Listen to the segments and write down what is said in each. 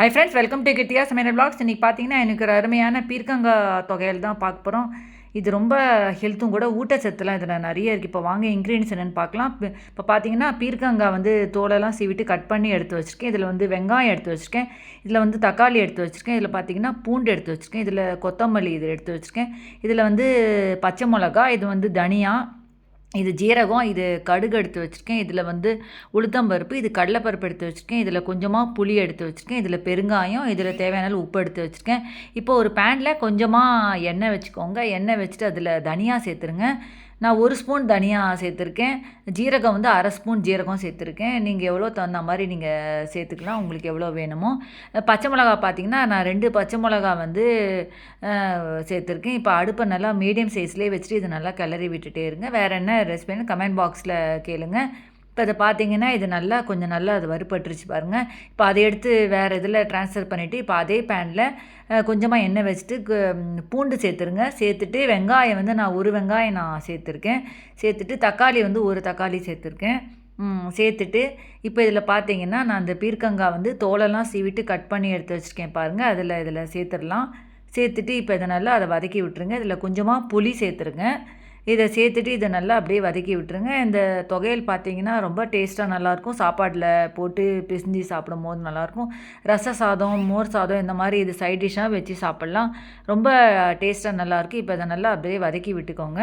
Hi friends welcome to Kittiya சமையல் blogs இன்றைக்கி பார்த்தீங்கன்னா எனக்கு ஒரு அருமையான பீர்க்கங்காய் தொகையில் தான் பார்க்க போகிறோம் இது ரொம்ப ஹெல்த்தும் கூட ஊட்டச்சத்துலாம் இதில் நிறைய இருக்குது இப்போ வாங்க இன்க்ரீடியன்ஸ் என்னென்னு பார்க்கலாம். இப்போ இப்போ பார்த்தீங்கன்னா பீர்க்கங்காய் வந்து தோலெல்லாம் சீவிட்டு கட் பண்ணி எடுத்து வச்சுருக்கேன். இதில் வந்து வெங்காயம் எடுத்து வச்சுருக்கேன். இதில் வந்து தக்காளி எடுத்து வச்சுருக்கேன். இதில் பார்த்தீங்கன்னா பூண்டு எடுத்து வச்சுருக்கேன். இதில் கொத்தமல்லி இது எடுத்து வச்சுருக்கேன். இதில் வந்து பச்சை மிளகா இது வந்து தனியா இது ஜீரகம் இது கடுகு எடுத்து வச்சுருக்கேன். இதில் வந்து உளுத்தம்பருப்பு இது கடலைப்பருப்பு எடுத்து வச்சுருக்கேன். இதில் கொஞ்சமாக புளி எடுத்து வச்சுருக்கேன். இதில் பெருங்காயம் இதில் தேவையான உப்பு எடுத்து வச்சுருக்கேன். இப்போ ஒரு பேனில் கொஞ்சமாக எண்ணெய் வச்சுக்கோங்க. எண்ணெய் வச்சுட்டு அதில் தனியாக சேர்த்துருங்க. நான் ஒரு ஸ்பூன் தனியாக சேர்த்துருக்கேன். ஜீரகம் வந்து அரை ஸ்பூன் ஜீரகம் சேர்த்துருக்கேன். நீங்கள் எவ்வளோ தகுந்த மாதிரி நீங்கள் சேர்த்துக்கலாம். உங்களுக்கு எவ்வளோ வேணுமோ. பச்சை மிளகா பார்த்தீங்கன்னா நான் ரெண்டு பச்சை மிளகா வந்து சேர்த்துருக்கேன். இப்போ அடுப்பை நல்லா மீடியம் சைஸ்லேயே வச்சுட்டு இது நல்லா கிளறி விட்டுட்டே இருங்க. வேறு என்ன ரெசிபின்னு கமெண்ட் பாக்ஸில் கேளுங்கள் இப்போ அதை பார்த்தீங்கன்னா இது நல்லா கொஞ்சம் நல்லா அது வறுபட்டுருச்சு பாருங்கள் இப்போ அதை எடுத்து வேறு இதில் ட்ரான்ஸ்ஃபர் பண்ணிவிட்டு இப்போ அதே பேனில் கொஞ்சமாக எண்ணெய் வச்சுட்டு பூண்டு சேர்த்துருங்க. சேர்த்துட்டு வெங்காயம் வந்து நான் ஒரு வெங்காயம் நான் சேர்த்துருக்கேன். சேர்த்துட்டு தக்காளி வந்து ஒரு தக்காளி சேர்த்துருக்கேன். சேர்த்துட்டு இப்போ இதில் பார்த்தீங்கன்னா நான் அந்த பீர்க்கங்காய் வந்து தோலெல்லாம் சீவிட்டு கட் பண்ணி எடுத்து வச்சுருக்கேன் பாருங்கள் அதில் இதில் சேர்த்துடலாம் சேர்த்துட்டு இப்போ இதை நல்லா அதை வதக்கி விட்டுருங்க. இதில் கொஞ்சமாக புளி சேர்த்துருங்க. இதை சேர்த்துட்டு இதை நல்லா அப்படியே வதக்கி விட்டுருங்க. இந்த தொகையில் பார்த்தீங்கன்னா ரொம்ப டேஸ்ட்டாக நல்லாயிருக்கும். சாப்பாட்டில் போட்டு பிசிஞ்சு சாப்பிடும் போது நல்லாயிருக்கும். ரச சாதம் மோர் சாதம் இந்த மாதிரி இது சைட் டிஷ்ஷாக வச்சு சாப்பிட்லாம். ரொம்ப டேஸ்ட்டாக நல்லாயிருக்கு. இப்போ இதை நல்லா அப்படியே வதக்கி விட்டுக்கோங்க.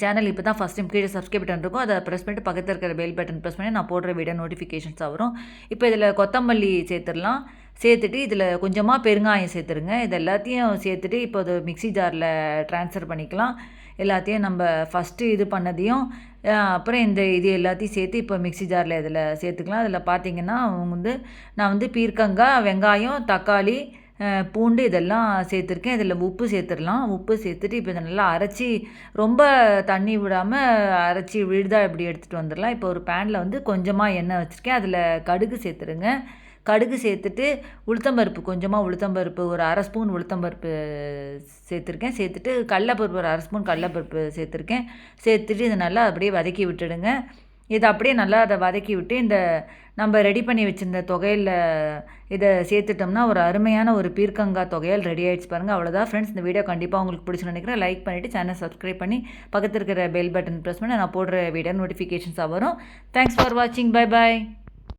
சேனல் இப்போ தான் ஃபஸ்ட் டைம் கீழே சப்ஸ்கிரைப் பட்டன் இருக்கும். அதை ப்ரெஸ் பண்ணிட்டு பக்கத்தில் இருக்கிற பெல் பட்டன் ப்ரெஸ் பண்ணி நான் போடுற வீடியோ நோட்டிஃபிகேஷன்ஸாக வரும். இப்போ இதில் கொத்தமல்லி சேர்த்துடலாம். சேர்த்துட்டு இதில் கொஞ்சமாக பெருங்காயம் சேர்த்துருங்க. இது எல்லாத்தையும் சேர்த்துட்டு இப்போ அது மிக்சி ஜாரில் ட்ரான்ஸ்ஃபர் பண்ணிக்கலாம். எல்லாத்தையும் நம்ம ஃபஸ்ட்டு இது பண்ணதையும் அப்புறம் இந்த இது எல்லாத்தையும் சேர்த்து இப்போ மிக்சி ஜாரில் இதில் சேர்த்துக்கலாம். அதில் பார்த்தீங்கன்னா அவங்க வந்து நான் வந்து பீர்க்கங்காய் வெங்காயம் தக்காளி பூண்டு இதெல்லாம் சேர்த்துருக்கேன். இதில் உப்பு சேர்த்துடலாம். உப்பு சேர்த்துட்டு இப்போ இதை நல்லா அரைச்சி ரொம்ப தண்ணி விடாமல் அரைச்சி விழுதாக இப்படி எடுத்துகிட்டு வந்துடலாம். இப்போ ஒரு பேனில் வந்து கொஞ்சமாக எண்ணெய் வச்சுருக்கேன். அதில் கடுகு சேர்த்துருங்க. கடுகு சேர்த்துட்டு உளுத்தம்பருப்பு கொஞ்சமாக உளுத்தம்பருப்பு ஒரு அரை ஸ்பூன் உளுத்தம்பருப்பு சேர்த்துருக்கேன். சேர்த்துட்டு கடலப்பருப்பு ஒரு அரை ஸ்பூன் கடலப்பருப்பு சேர்த்துருக்கேன். சேர்த்துட்டு இதை நல்லா அப்படியே வதக்கி விட்டுடுங்க. இதை அப்படியே நல்லா அதை வதக்கி விட்டு இந்த நம்ம ரெடி பண்ணி வச்சுருந்த தொகையில் இதை சேர்த்துட்டோம்னா ஒரு அருமையான ஒரு பீர்க்கங்காய் தொகையால் ரெடி ஆகிடுச்சு பாருங்கள் அவ்வளோதான் ஃப்ரெண்ட்ஸ் இந்த வீடியோ கண்டிப்பாக உங்களுக்கு பிடிச்சி நினைக்கிறேன். லைக் பண்ணிவிட்டு சேனல் சப்ஸ்கிரைப் பண்ணி பக்கத்தில் இருக்கிற பெல் பட்டன் ப்ரெஸ் பண்ணி நான் போடுற வீடியோ நோட்டிஃபிகேஷன்ஸாக வரும். தேங்க்ஸ் ஃபார் வாட்சிங் பை பாய்